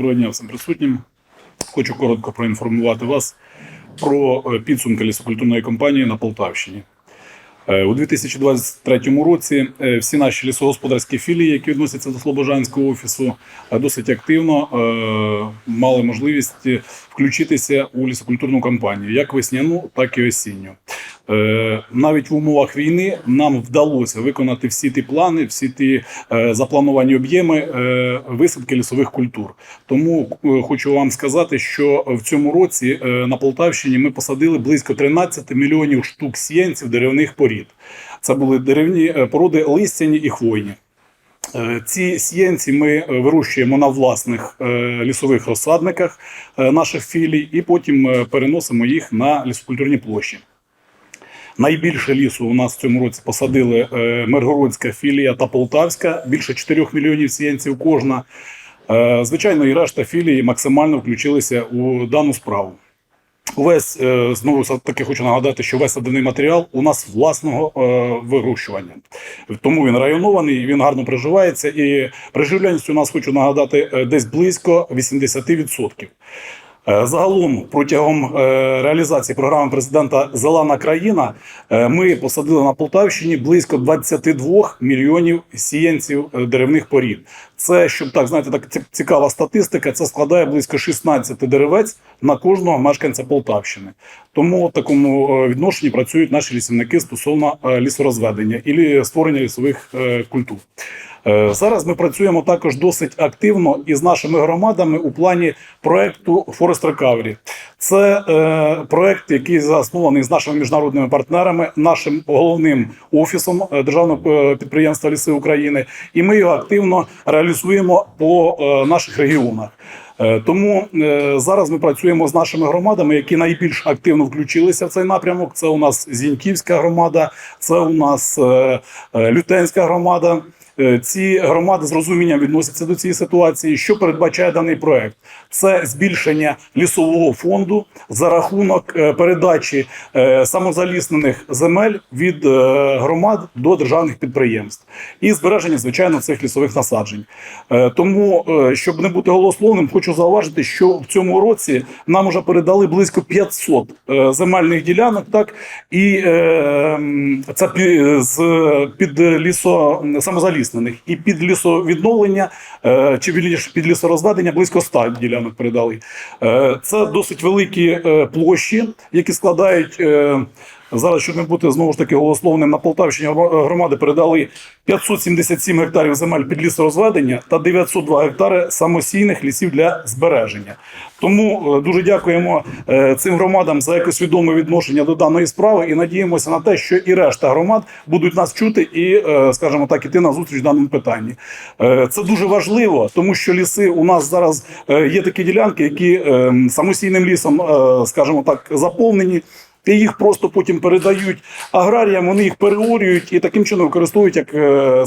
Доброго дня всім присутнім. Хочу коротко проінформувати вас про е, підсумки лісокультурної кампанії на Полтавщині. Е, У 2023 році е, всі наші лісогосподарські філії, які відносяться до Слобожанського офісу, досить активно мали можливість включитися у лісокультурну кампанію, як весняну, так і осінню. Е, Навіть в умовах війни нам вдалося виконати всі ті плани, всі ті е, заплановані об'єми е, висадки лісових культур. Тому хочу вам сказати, що в цьому році на Полтавщині ми посадили близько 13 мільйонів штук сіянців деревних порід. Це були деревні породи листяні і хвойні. Ці сіянці ми вирощуємо на власних лісових розсадниках наших філій, і потім переносимо їх на лісокультурні площі. Найбільше лісу у нас в цьому році посадили е, Миргородська філія та Полтавська, більше 4 мільйонів сіянців кожна. Е, Звичайно, і решта філії максимально включилися у дану справу. Увесь е, знову таки хочу нагадати, що весь садовий матеріал у нас власного вирощування. Тому він районований, він гарно приживається. І приживляність у нас хочу нагадати десь близько 80%. Е, Загалом протягом е, реалізації програми президента Зелена країна е, ми посадили на Полтавщині близько 22 мільйонів сіянців деревних порід. Це щоб так знаєте, так ці- цікава статистика. Це складає близько 16 деревець на кожного мешканця Полтавщини. Тому в такому відношенні працюють наші лісівники стосовно лісорозведення і створення лісових культур. Е, Зараз ми працюємо також досить активно із нашими громадами у плані проекту Forest Recovery. Це е, проект, який заснований з нашими міжнародними партнерами, нашим головним офісом е, державного е, підприємства Ліси України, і ми його активно реалізуємо по е, наших регіонах. Тому зараз ми працюємо з нашими громадами, які найбільш активно включилися в цей напрямок. Це у нас Зіньківська громада, це у нас Лютенська громада. Е, Ці громади з розумінням відносяться до цієї ситуації. Що передбачає даний проект? Це збільшення лісового фонду за рахунок е, передачі е, самозаліснених земель від громад до державних підприємств і збереження, звичайно, цих лісових насаджень. Тому, щоб не бути голословним, хочу зауважити, що в цьому році нам вже передали близько 500 е, земельних ділянок, так і це під лісо самозаліснених і під лісовідновлення е, чи вільніше під лісорозведення близько 100 ділянок передали. Е, Це досить великі е, площі, які складають. Зараз, щоб не бути знову ж таки голословним, на Полтавщині громади передали 577 гектарів земель під лісорозведення та 902 гектари самосійних лісів для збереження. Тому е, дуже дякуємо е, цим громадам за якось відоме відношення до даної справи і надіємося на те, що і решта громад будуть нас чути і, е, скажімо так, іти на зустріч в даному питанні. Це дуже важливо, тому що ліси у нас зараз є такі ділянки, які е, самостійним лісом, скажімо так, заповнені. І їх просто потім передають аграріям, вони їх переорюють і таким чином використовують як е,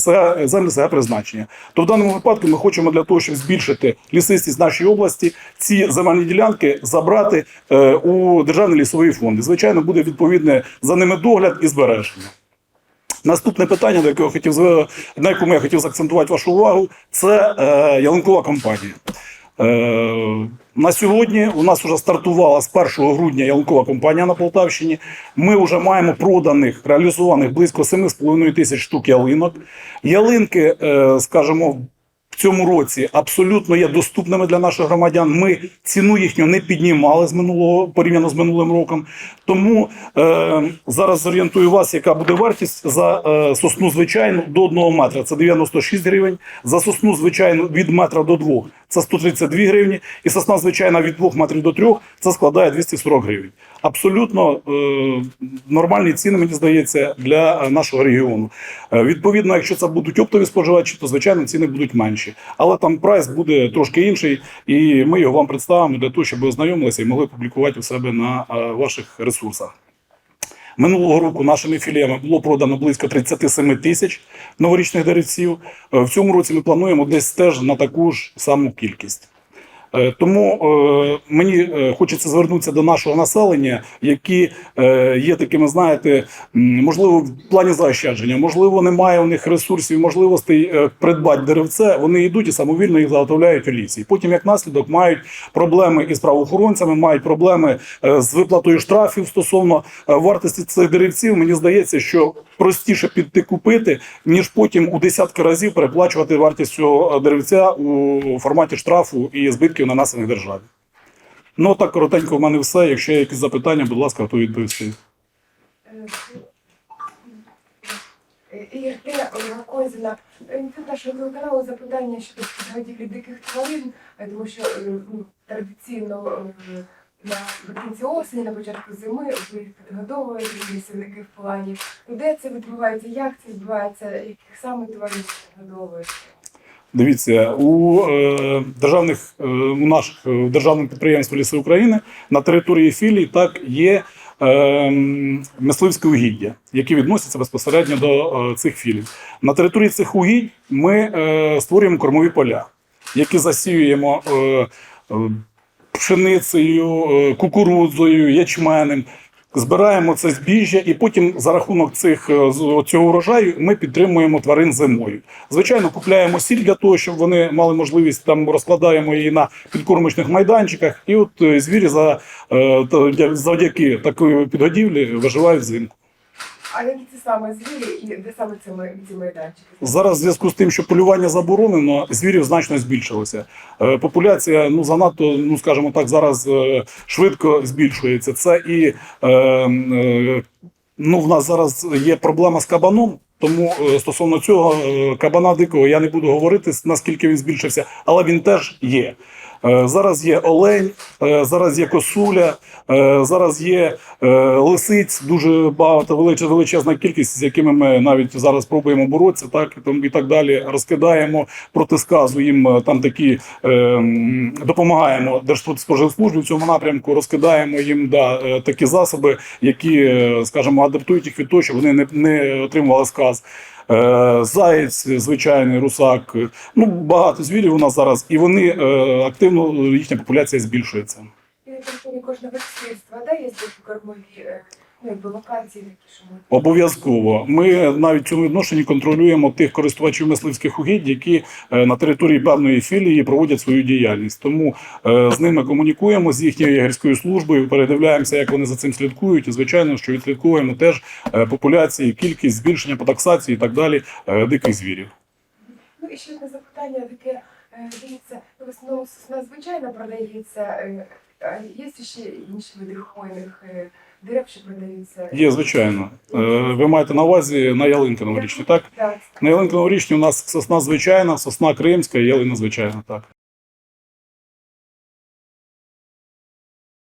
землі СГ призначення. То в даному випадку ми хочемо для того, щоб збільшити лісистість нашої області, ці земельні ділянки забрати е, у державний лісовий фонд. Звичайно, буде відповідне за ними догляд і збереження. Наступне питання, до якого хотів на якому я хотів заакцентувати вашу увагу, це е, ялинкова кампанія. Е, на сьогодні у нас вже стартувала з 1 грудня ялинкова кампанія на Полтавщині. Ми вже маємо проданих, реалізованих близько 7,5 тисяч штук ялинок. Ялинки, е, скажімо, в цьому році абсолютно є доступними для наших громадян. Ми ціну їхню не піднімали з минулого порівняно з минулим роком. Тому е, зараз зорієнтую вас, яка буде вартість за е, сосну звичайну до 1 метра. Це 96 гривень. За сосну звичайну від метра до 2 це 132 гривні. І сосна звичайна від 2 метрів до 3 це складає 240 гривень. Абсолютно е, нормальні ціни, мені здається, для е, нашого регіону. Е, відповідно, якщо це будуть оптові споживачі, то звичайно ціни будуть менші. Але там прайс буде трошки інший, і ми його вам представимо для того, щоб ви ознайомилися і могли публікувати у себе на е, ваших ресурсах. Минулого року нашими філіями було продано близько 37 тисяч новорічних деревців. Е, В цьому році ми плануємо десь теж на таку ж саму кількість. Е, Тому е, мені е, хочеться звернутися до нашого населення, які є такими, знаєте, можливо, в плані заощадження, можливо, немає у них ресурсів, можливостей придбати деревце. Вони йдуть і самовільно їх заготовляють у лісі. Потім, як наслідок, мають проблеми із правоохоронцями, мають проблеми з виплатою штрафів стосовно вартості цих деревців. Мені здається, що простіше піти купити, ніж потім у десятки разів переплачувати вартість цього деревця у форматі штрафу і збитків нанесених державі. Ну так коротенько в мене все. Якщо є якісь запитання, будь ласка, готові відповісти. Е, Ігор Т. Козіна. Від нашого телеканалу запитання щодо підгодівлі диких тварин, е, тому що е, ну, традиційно е, на наприкінці осені, на початку зими ви їх підгодовуєте, лісівники в плані. Де це відбувається, як це відбувається, яких саме тварин підгодовуєте? Дивіться, у е, державних е, у наших е, державних підприємств Ліси України на території філій так є мисливське угіддя, які відносяться безпосередньо до цих філій. На території цих угідь ми створюємо кормові поля, які засіюємо пшеницею, е, кукурудзою, ячменем. Збираємо це збіжжя, і потім за рахунок цих е, цього урожаю ми підтримуємо тварин зимою. Звичайно, купляємо сіль для того, щоб вони мали можливість там розкладаємо її на підкормочних майданчиках. І от е, звірі за завдяки такої підгодівлі виживають взимку. А які це саме звірі і де саме це ми- ці майданчики? Зараз в зв'язку з тим, що полювання заборонено, звірів значно збільшилося. Е, Популяція ну занадто, ну скажімо так, зараз е, швидко збільшується. Це і е, ну, в нас зараз є проблема з кабаном. Тому стосовно цього кабана дикого я не буду говорити наскільки він збільшився, але він теж є. Е, Зараз є олень, е, зараз є косуля, е, зараз є лисиць, дуже багато велич- величезна кількість, з якими ми навіть зараз пробуємо боротися, так і так далі. Розкидаємо проти сказу їм там такі допомагаємо Держспоживслужбі в цьому напрямку. Розкидаємо їм да, такі засоби, які, скажімо, адаптують їх від того, щоб вони не, не отримували сказ. Е, Заєць, звичайний русак. Ну багато звірів у нас зараз, і вони е, активно їхня популяція збільшується. І на території кожного слідства, да, є кормові е, якби локації такі, що ми Обов'язково ми навіть в цьому відношенні контролюємо тих користувачів мисливських угідь, які е, на території певної філії проводять свою діяльність. Тому е, з ними комунікуємо з їхньою єгерською службою, передивляємося, як вони за цим слідкують. І звичайно, що відслідковуємо теж е, популяції, кількість збільшення по таксації і так далі диких звірів. Ну і ще одне запитання таке, дивіться, в основному сосна звичайно продається, є ще інші види хвойних е, дерев, що продаються? Є звичайно. Е, Ви маєте на увазі на ялинки новорічні, так? Так. На ялинки новорічні у нас сосна звичайна, сосна кримська, ялина звичайна, так.